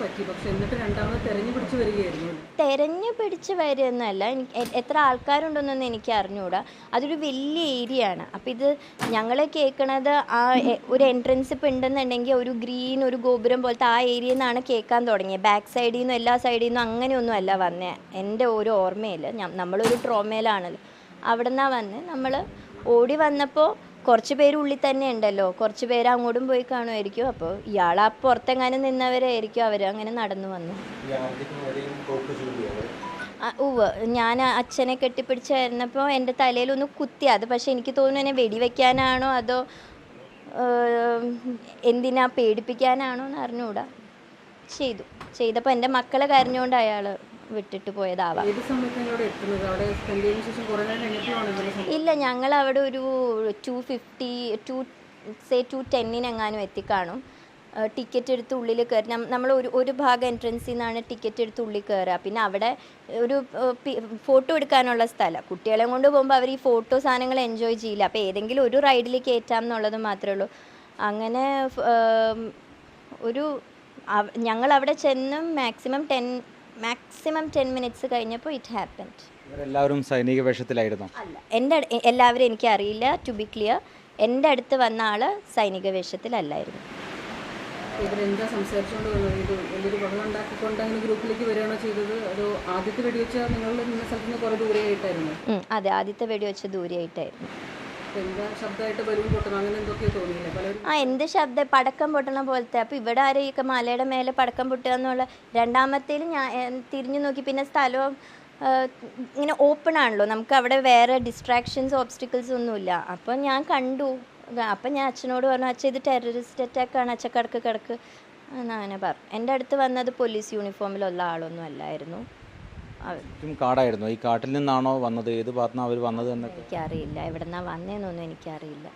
പറ്റി. എന്നിട്ട് തെരഞ്ഞു പിടിച്ച് വരികയായിരുന്നു. തെരഞ്ഞു പിടിച്ച് വരുന്നല്ല എത്ര ആൾക്കാരുണ്ടെന്നൊന്നും എനിക്ക് അറിഞ്ഞുകൂടാ അതൊരു വലിയ ഏരിയ ആണ്. അപ്പം ഇത് ഞങ്ങൾ കേൾക്കണത് ആ ഒരു എൻട്രൻസ് ഇപ്പം ഉണ്ടെന്നുണ്ടെങ്കിൽ ഒരു ഗ്രീൻ ഒരു ഗോപുരം പോലത്തെ ആ ഏരിയയിൽ നിന്നാണ് കേൾക്കാൻ തുടങ്ങിയത്. ബാക്ക് സൈഡിൽ നിന്നും എല്ലാ സൈഡിൽ നിന്നും അങ്ങനെയൊന്നും അല്ല വന്നേ. എന്റെ ഒരു ഓർമ്മയിൽ നമ്മളൊരു ട്രോമയിലാണല്ലോ അവിടെ നിന്നാണ് വന്ന്. നമ്മൾ ഓടി വന്നപ്പോൾ കുറച്ച് പേര് ഉള്ളിൽ തന്നെ ഉണ്ടല്ലോ. കുറച്ച് പേര് അങ്ങോട്ടും പോയി കാണുമായിരിക്കും. അപ്പോൾ ഇയാൾ ആ പുറത്തെങ്ങാനും നിന്നവരായിരിക്കും അവർ അങ്ങനെ നടന്നു വന്നു. ഉവ് ഞാൻ അച്ഛനെ കെട്ടിപ്പിടിച്ചായിരുന്നപ്പോൾ എന്റെ തലയിലൊന്ന് കുത്തി. അത് പക്ഷെ എനിക്ക് തോന്നുന്നു എന്നെ വെടിവെക്കാനാണോ അതോ എന്തിനാ പേടിപ്പിക്കാനാണോ എന്ന് അറിഞ്ഞുകൂടാ ചെയ്തു. ചെയ്തപ്പോൾ എന്റെ മക്കളെ കരഞ്ഞുകൊണ്ട് അയാൾ വിട്ടിട്ട് പോയതാവാം. ഇല്ല ഞങ്ങൾ അവിടെ ഒരു two fifty to say two ടെന്നിനെങ്ങാനും എത്തിക്കാണും. ടിക്കറ്റ് എടുത്ത് ഉള്ളിൽ കയറി നമ്മൾ ഒരു ഒരു ഭാഗം എൻട്രൻസിൽ നിന്നാണ് ടിക്കറ്റ് എടുത്ത് ഉള്ളിൽ കയറുക. പിന്നെ അവിടെ ഒരു ഫോട്ടോ എടുക്കാനുള്ള സ്ഥലം. കുട്ടികളെ കൊണ്ട് പോകുമ്പോൾ അവർ ഈ ഫോട്ടോ സാധനങ്ങൾ എൻജോയ് ചെയ്യില്ല. അപ്പോൾ ഏതെങ്കിലും ഒരു റൈഡിൽ കയറ്റാം എന്നുള്ളത് മാത്രമേ ഉള്ളൂ. അങ്ങനെ ഒരു ഞങ്ങൾ അവിടെ ചെന്നും maximum ten maximum ten minutes കഴിഞ്ഞപ്പോൾ ഇറ്റ് ഹാപ്പൻഡ് എല്ലാവരും സൈനിക വേഷത്തിലായിരുന്നു. അല്ല എന്റെ എല്ലാവരും എനിക്ക് അറിയില്ല ടു ബി ക്ലിയർ എന്റെ അടുത്ത് വന്ന ആൾ സൈനിക വേഷത്തിലല്ലായിരുന്നു. ഇവരെന്താ സംസാരിച്ചുകൊണ്ട് വന്നത്? ഇത് വലിയൊരു ബഹളം ഉണ്ടാക്കിക്കൊണ്ട് അങ്ങനെ ഗ്രൂപ്പിലേക്ക് വരികയാണോ ചെയ്തത്? അതോ ആദ്യത്തെ വെടിവെച്ച നിങ്ങൾ നിന്ന സ്ഥലത്ത് നിന്ന് കുറേ ദൂരെയായിട്ടായിരുന്നു? അതെ ആദ്യത്തെ വെടിവെച്ച് ദൂരെയായിട്ടായിരുന്നു. ആ എന്ത് ശബ്ദം? പടക്കം പൊട്ടണ പോലത്തെ. അപ്പോൾ ഇവിടെ ആരെയൊക്കെ മലയുടെ മേലെ പടക്കം പൊട്ടുക എന്നുള്ള രണ്ടാമത്തേൽ ഞാൻ തിരിഞ്ഞു നോക്കി. പിന്നെ സ്ഥലവും ഇങ്ങനെ ഓപ്പൺ ആണല്ലോ. നമുക്ക് അവിടെ വേറെ ഡിസ്ട്രാക്ഷൻസ് ഓബ്സ്റ്റിക്കിൾസ് ഒന്നുമില്ല. അപ്പോൾ ഞാൻ കണ്ടു. അപ്പം ഞാൻ അച്ഛനോട് പറഞ്ഞു അച്ഛൻ ഇത് ടെററിസ്റ്റ് അറ്റാക്കാണ് അച്ഛ കിടക്ക് കിടക്ക്. എന്നങ്ങനെ പറഞ്ഞു. എന്റെ അടുത്ത് വന്നത് പോലീസ് യൂണിഫോമിലുള്ള ആളൊന്നും അല്ലായിരുന്നു. ചുറ്റും കാടായിരുന്നു ഈ കാട്ടിൽ നിന്നാണോ വന്നത്? ഏത് ഭാഗത്തുനിന്നാണ് അവർ വന്നത് എന്നൊക്കെ? എനിക്കറിയില്ല. എവിടെ വന്നേന്നൊന്നും എനിക്കറിയില്ല.